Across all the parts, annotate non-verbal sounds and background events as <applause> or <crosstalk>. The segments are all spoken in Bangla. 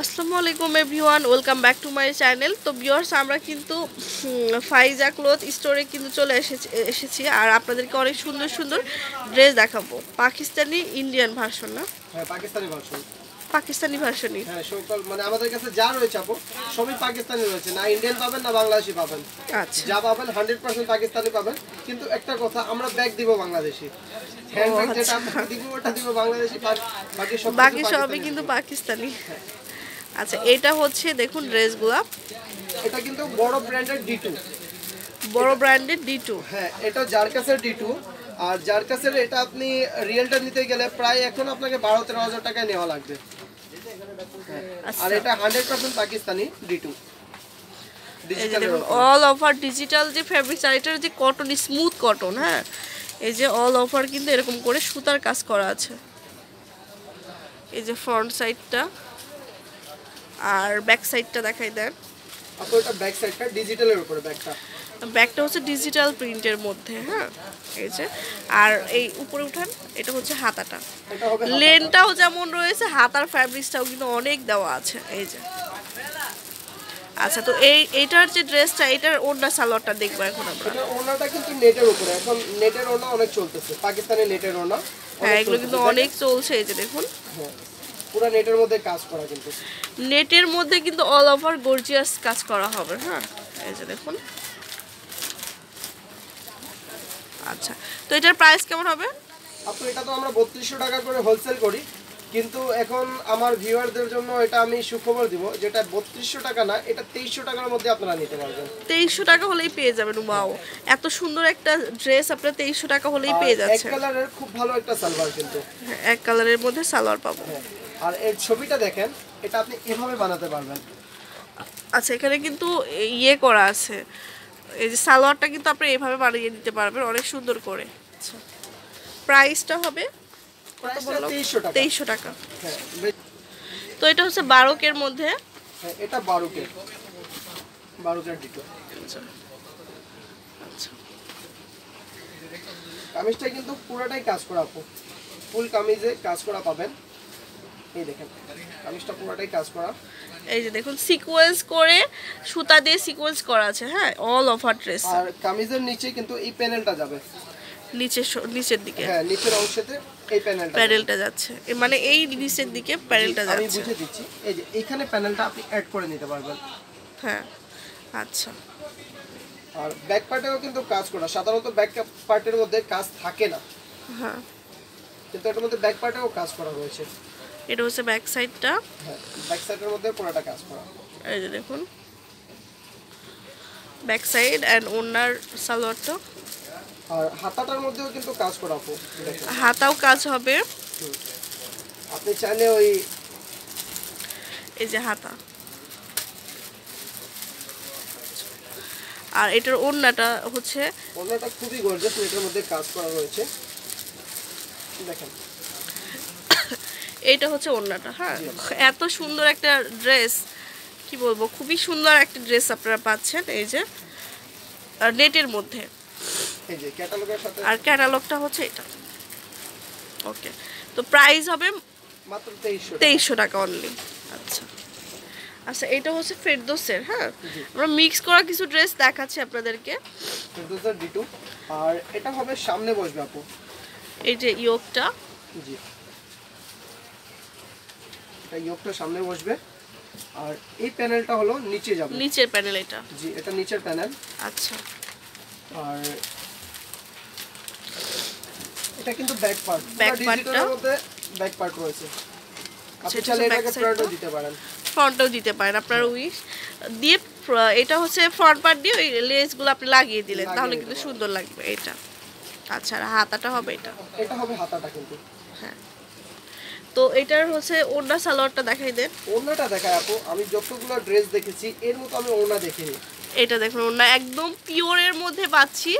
আসসালামু আলাইকুম everyone welcome back to my channel. তো ভিউয়ার্স আমরা কিন্তু ফাইজা ক্লথ স্টোরে কিন্তু চলে এসেছি এসেছি আর আপনাদেরকে অনেক সুন্দর সুন্দর ড্রেস দেখাবো। পাকিস্তানি ইন্ডিয়ান ভার্সন না? হ্যাঁ পাকিস্তানি ভার্সন। পাকিস্তানি ভার্সনই। হ্যাঁ সকল মানে আমাদের কাছে যা রয়েছে আপু সবই পাকিস্তানি রয়েছে। না ইন্ডিয়ান পাবেন না বাংলাদেশি পাবেন। আচ্ছা। যা পাবেন হান্ড্রেড পার্সেন্ট পাকিস্তানি পাবেন। কিন্তু একটা কথা আমরা ব্যাগ দিব বাংলাদেশি। হ্যান্ড ব্যাগ যেটা আপনাকে দিব ওটা দিব বাংলাদেশি বাকি- বাকি সব বাকি সবই কিন্তু। পাকিস্তানি। আচ্ছা এটা হচ্ছে দেখুন ড্রেসগুলা। এটা কিন্তু বড় ব্র্যান্ডের ডি টু বড় ব্র্যান্ডের ডি টু হ্যাঁ এটা যার কাছে ডি টু আর কাছে এটা আপনি রিয়েলটা নিতে গেলে প্রায় এখন আপনাকে বারো তেরো হাজার টাকায় নেওয়া লাগবে। আর আচ্ছা। এটা hundred percent Pakistani D two দেখুন অল ওভার ডিজিটাল যে ফ্যাব্রিক আর এটার যে কটন স্মুথ কটন হ্যাঁ? এই যে অল ওভার কিন্তু এরকম করে সুতার কাজ করা আছে। এই যে ফ্রন্ট সাইডটা আর ব্যাক সাইডটা দেখাই দেন। আপনার এটা ব্যাক সাইডটা ডিজিটালের উপরে ব্যাগটা ব্যাকটা হচ্ছে ডিজিটাল প্রিন্টের মধ্যে হ্যাঁ? এই যে আর এই উপরে উঠান এটা হচ্ছে হাতাটা। লেনটাও যেমন রয়েছে হাতার ফ্যাব্রিক্সটাও কিন্তু অনেক দেওয়া আছে এই যে। আচ্ছা তো এই এইটার যে ড্রেসটা এটার ওড়না সালোয়ারটা দেখব এখন আমরা। ওনাটা কিন্তু নেটের উপরে এখন নেটের ওনা অনেক চলতেছে পাকিস্তানি নেটের ওনা হ্যাঁ এগুলো কিন্তু অনেক চলছে এই যে দেখুন। পুরো নেটের মধ্যে কাজ করা কিন্তু। নেটের মধ্যে কিন্তু অল ওভার গর্জিয়াস কাজ করা হবে হ্যাঁ? এই যে দেখুন। আচ্ছা তো এটার প্রাইস কেমন হবে? আপনার এটা তো আমরা বত্রিশশো টাকা করে হোলসেল করি কিন্তু এখন আমার ভিউয়ারদের জন্য এটা আমি সুখবর দিব যেটা বত্রিশশো টাকা না এটা তেইশশো টাকার মধ্যে আপনারা নিতে পারবেন। তেইশশো টাকা হলেই পেয়ে যাবেন ওয়াও এত সুন্দর একটা ড্রেস আপনার তেইশশো টাকা হলেই পেয়ে আর এক কালারের খুব ভালো একটা সালোয়ার কিন্তু। হ্যাঁ, এক কালারের মধ্যে সালোয়ার পাবো। হ্যাঁ। আর এর ছবিটা দেখেন এটা আপনি এভাবে বানাতে পারবেন। আচ্ছা এখানে কিন্তু ইয়ে করা আছে। এই যে সালোয়ারটা কিন্তু আপনি এভাবে বানিয়ে দিতে পারবেন অনেক সুন্দর করে। আচ্ছা প্রাইসটা হবে তেইশশো টাকা। হ্যাঁ তো এটা হচ্ছে বারোকের মধ্যে। হ্যাঁ, এটা বারোকে বারোকের ডিটো। আচ্ছা আচ্ছা। কামিজটা কিন্তু পুরোটাই কাজ করা আপু ফুল কামিজে কাজ করা পাবেন। এই দেখেন কামিজটা পুরোটাই কাজ করা। এই যে দেখুন সিকোয়েন্স করে সুতা দিয়ে সিকোয়েন্স করা আছে হ্যাঁ? অল ওভার ড্রেস আর কামিজের নিচে কিন্তু এই প্যানেলটা যাবে। নিচে নিচের দিকে। হ্যাঁ নিচের অংশেতে এই প্যানেলটা প্যানেলটা যাচ্ছে। মানে এই নিচের দিকে প্যানেলটা আমি বুঝে দিচ্ছি। এই যে এইখানে প্যানেলটা আপনি অ্যাড করে নিতে পারবেন। হ্যাঁ আচ্ছা। আর ব্যাক পার্টেও কিন্তু কাজ করা। সাধারণত ব্যাক পার্টের মধ্যে কাজ থাকে না। হ্যাঁ। কিন্তু এটার মধ্যে ব্যাক পার্টেও কাজ করা রয়েছে। এটা হচ্ছে ব্যাক সাইডটা ব্যাক সাইডের মধ্যে পুরোটা কাজ করা এই যে দেখুন। ব্যাক সাইড অ্যান্ড ওনার সালোয়ারটা। আর হাতাটার মধ্যেও কিন্তু কাজ করা আপু হাতাও কাজ হবে। আপনি চাইলে ওই এই যে হাতা। আর এটার ওড়নাটা হচ্ছে অন্যটা খুবই গর্জাস এটার মধ্যে কাজ করা রয়েছে। দেখেন। এইটা হচ্ছে ওড়নাটা হ্যাঁ? এত সুন্দর একটা ড্রেস কি বলব খুবই সুন্দর একটা ড্রেস আপনারা পাচ্ছেন এই যে নেটের মধ্যে। আর ক্যাটালগটা হচ্ছে এটা। ওকে তো প্রাইস হবে মাত্র তেইশশো টাকা। অনলি আচ্ছা। আচ্ছা এটা হচ্ছে ফেরদোসের হ্যাঁ? আমরা মিক্স করা কিছু ড্রেস দেখাচ্ছি আপনাদেরকে। ডি টু আর এটা হবে সামনে বসবে আপু। এই যে ইয়োগটা। জি। এটা ইয়োগটা সামনে বসবে। আর এই প্যানেলটা হলো নিচে যাবে। নিচের প্যানেল এটা? জি এটা নিচের প্যানেল। আচ্ছা। আর এটা কিন্তু ব্যাক পার্ট Back part টা? মধ্যে ব্যাক পার্ট রয়েছে। আপনি চাইলে এটাকে ফ্রন্টও দিতে পারেন। ফ্রন্টও দিতে পারেন আপনার উইশ দিয়ে এটা হচ্ছে ফ্রন্ট পার্ট দিয়ে ওই লেসগুলো আপনি লাগিয়ে দিলেন তাহলে কিন্তু সুন্দর লাগবে এটা। আচ্ছা আর হাতাটা হবে এটা? এটা হবে হাতাটা কিন্তু। হ্যাঁ। তো এটার হচ্ছে ওড়না সালোয়ারটা দেখাই দেন। ওড়নাটা দেখায় আপু আমি যতগুলো ড্রেস দেখেছি এর মতো আমি ওড়না দেখিনি। এটা দেখুন ওড়না একদম পিওরের মধ্যে পাচ্ছি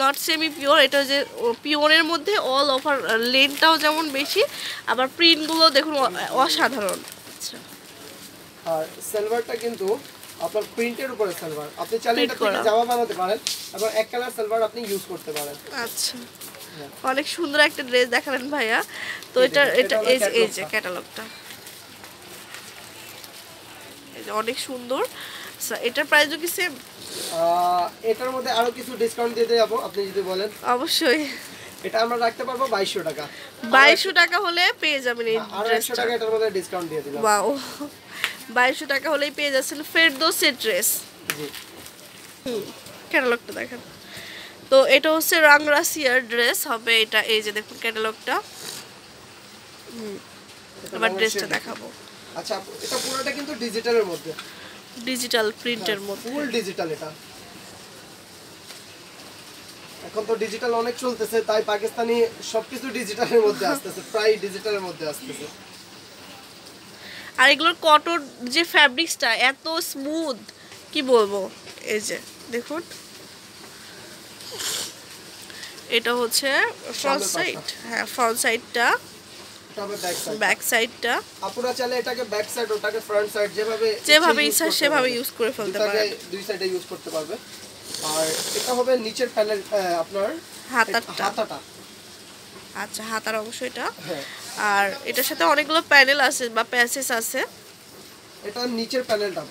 নট সেমি পিওর এটা যে পিওরের মধ্যে অল ওভার লেনটাও যেমন বেশি আবার প্রিন্টগুলো দেখুন অসাধারণ। আচ্ছা। আর সালোয়ারটা কিন্তু আপনার প্রিন্টের উপরে সালোয়ার। আপনি চাইলে এটা জামা বানাতে পারেন আবার এক কালার সালোয়ার আপনি ইউজ করতে পারেন। আচ্ছা। অনেক সুন্দর একটা ড্রেস দেখালেন ভাইয়া। তো এটা এটা এই যে- ক্যাটালগটা এই যে অনেক সুন্দর। So, এটার প্রাইসও কি সেম এটার মধ্যে আরও কিছু ডিসকাউন্ট দিতে যাব আপনি যদি বলেন। অবশ্যই। এটা আমরা রাখতে পারব বাইশশো টাকা। বাইশশো টাকা হলে পেয়ে যাবেন এই একশো টাকা এটার মধ্যে ডিসকাউন্ট দিয়ে দিলাম। ওয়াও। বাইশশো টাকা হলেই পেয়ে যাচ্ছেন ফেরদোসের ড্রেস জি। ক্যাটালগটা দেখেন। তো এটা হচ্ছে রাংরাসিয়ার ড্রেস হবে এটা এই যে দেখুন ক্যাটালগটা এবার ড্রেসটা দেখাবো। আচ্ছা এটা পুরোটা কিন্তু ডিজিটালের মধ্যে। ডিজিটাল প্রিন্টের মধ্যে। ফুল ডিজিটাল এটা। এখন তো ডিজিটাল অনেক চলতেছে তাই পাকিস্তানি সবকিছু ডিজিটালের মধ্যে <laughs> আসতেছে প্রায় ডিজিটালের মধ্যে আসতেছে। আর এগুলোর কটন যে ফ্যাব্রিক্সটা এত স্মুথ কি বলব? এই যে দেখুন। এটা হচ্ছে ফ্রন্ট সাইড হ্যাঁ ফ্রন্ট সাইডটা ব্যাক সাইডটা আপুরা চাইলে এটাকে ব্যাক সাইড ওটাকে ফ্রন্ট সাইড যেভাবে যেভাবে ইচ্ছা সেভাবে ইউজ করে ফেলতে দুটাকে দুই সাইডে ইউজ করতে পারবে। আর এটা হবে নিচের প্যানেল আপনার হাতারটা। হাতাটা। আচ্ছা হাতার অংশ এটা। হ্যাঁ। আর এটার সাথে অনেকগুলো প্যানেল আছে বা প্যাসেজ আছে। এটা নিচের প্যানেলটা।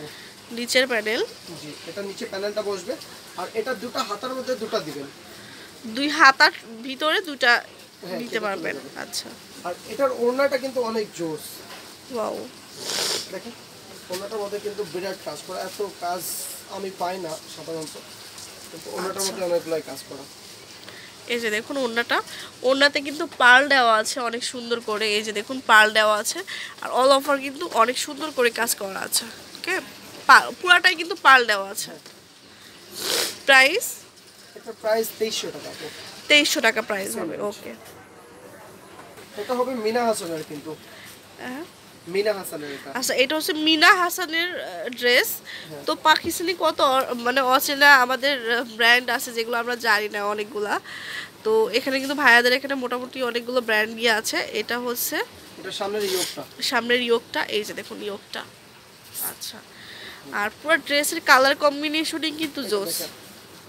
নিচের প্যানেল জি এটা নিচে প্যানেলটা বসবে। আর এটা দুটো হাতার মধ্যে দুটো দিবেন। দুই হাতার ভিতরে দুটা হ্যাঁ, দিতে পারবেন। আচ্ছা। আর এটার ওড়নাটা কিন্তু অনেক জোস। ওয়াও। দেখেন ওড়নাটার মধ্যে কিন্তু বিরাট কাজ করা এত কাজ আমি পাই না সাধারণত কিন্তু ওড়নাটার আচ্ছা। মধ্যে অনেকগুলাই কাজ করা। এই যে দেখুন ওড়নাটা ওড়নাতে কিন্তু পার্ল দেওয়া আছে অনেক সুন্দর করে এই যে দেখুন পার্ল দেওয়া আছে আর অল ওভার কিন্তু অনেক সুন্দর করে কাজ করা আছে ওকে পুরাটাই কিন্তু পার্ল দেওয়া আছে। প্রাইস এটার প্রাইস টাকা। টাকা প্রাইস হবে ওকে এটা হবে মিনা হাসানের কিন্তু। মিনা হাসানের এটা। আচ্ছা এটা হচ্ছে মিনা হাসানের ড্রেস তো পাকিস্তানি কত মানে অচেনা আমাদের ব্র্যান্ড আছে যেগুলো আমরা জানি না অনেকগুলা। তো এখানে কিন্তু ভাইয়াদের এখানে মোটামুটি অনেকগুলো ব্র্যান্ড গিয়ে আছে। এটা হচ্ছে এটা সামনের ইয়োগটা সামনের এই যে দেখুন ইয়োগটা আচ্ছা। আর পুরো ড্রেসের কালার কম্বিনেশনই কিন্তু জোস।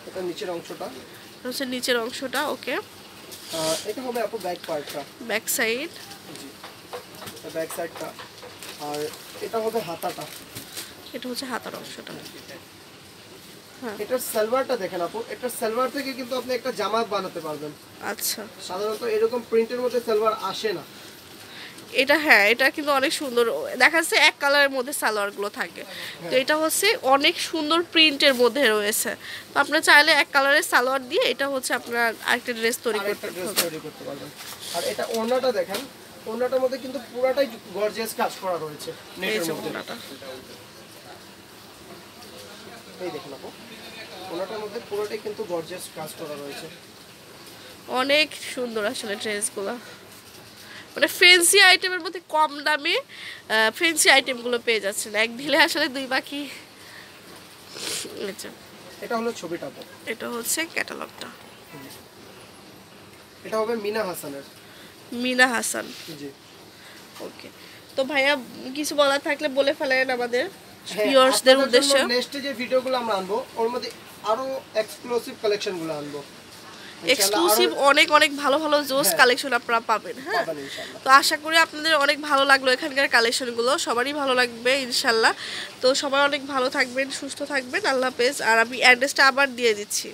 এটা নিচের অংশটা। এটা হচ্ছে নিচের অংশটা ওকে। এটা হবে আপু ব্যাক পার্টটা ব্যাক সাইড জি এটা ব্যাক সাইডটা আর এটা হবে হাতাটা। এটা হচ্ছে হাতার অংশটা। হ্যাঁ। এটার সালোয়ারটা দেখেন আপু এটার সালোয়ার থেকে কিন্তু আপনি একটা জামা বানাতে পারবেন। আচ্ছা। সাধারণত এরকম প্রিন্টের মধ্যে সালোয়ার আসে না। এটা হ্যাঁ এটা কিন্তু অনেক সুন্দর। দেখা যাচ্ছে এক কালারের মধ্যে সালোয়ারগুলো থাকে। তো এটা হচ্ছে অনেক সুন্দর প্রিন্টের মধ্যে রয়েছে। তো আপনার চাইলে এক কালারের সালোয়ার দিয়ে এটা হচ্ছে আপনার আরেকটা ড্রেস তৈরি করতে পারবেন। আর এটা ওড়নাটা দেখেন ওড়নাটার মধ্যে কিন্তু পুরাটাই গর্জিয়াস কাজ করা রয়েছে নেটের মধ্যে। এই দেখেন আপু ওড়নাটার মধ্যে পুরোটাই কিন্তু গর্জিয়াস কাজ করা রয়েছে। অনেক সুন্দর আসলে ড্রেসগুলো। মানে ফ্যান্সি আইটেমের মধ্যে কম দামে ফ্যান্সি আইটেমগুলো পেয়ে যাচ্ছেন। এক ঢিলে আসলে দুই বাকি। এই এটা হলো ছবিটা এটা হচ্ছে ক্যাটালগটা এটা হবে মিনা হাসানের। মিনা হাসান। জি। ওকে। তো ভাইয়া কিছু বলার থাকলে বলে ফেলেন আমাদের হ্যাঁ, ভিউয়ার্সদের উদ্দেশ্যে। নেক্সটে যে ভিডিওগুলো আমরা আনব ওর মধ্যে আরও এক্সক্লুসিভ কালেকশনগুলো আনব। এক্সক্লুসিভ অনেক অনেক ভালো ভালো জোস হ্যাঁ। কালেকশন আপনারা পাবেন হ্যাঁ। তো আশা করি আপনাদের অনেক ভালো লাগল এখানকার কালেকশনগুলো সবারই ভালো লাগবে ইনশাল্লাহ তো সবাই অনেক ভালো থাকবেন সুস্থ থাকবেন। আল্লাহ হাফেজ। আর আমি অ্যাড্রেসটা আবার দিয়ে দিচ্ছি।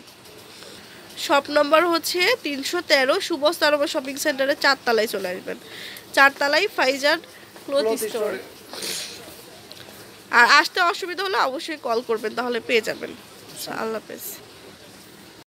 শপ নম্বর হচ্ছে তিনশো তেরো সুবস শপিং সেন্টারে চারতলায় চলে আসবেন। চারতলায় ফাইজার ক্লোথ স্টোর আর আসতে অসুবিধা হলে অবশ্যই কল করবেন তাহলে পেয়ে যাবেন। আল্লাহ হাফেজ।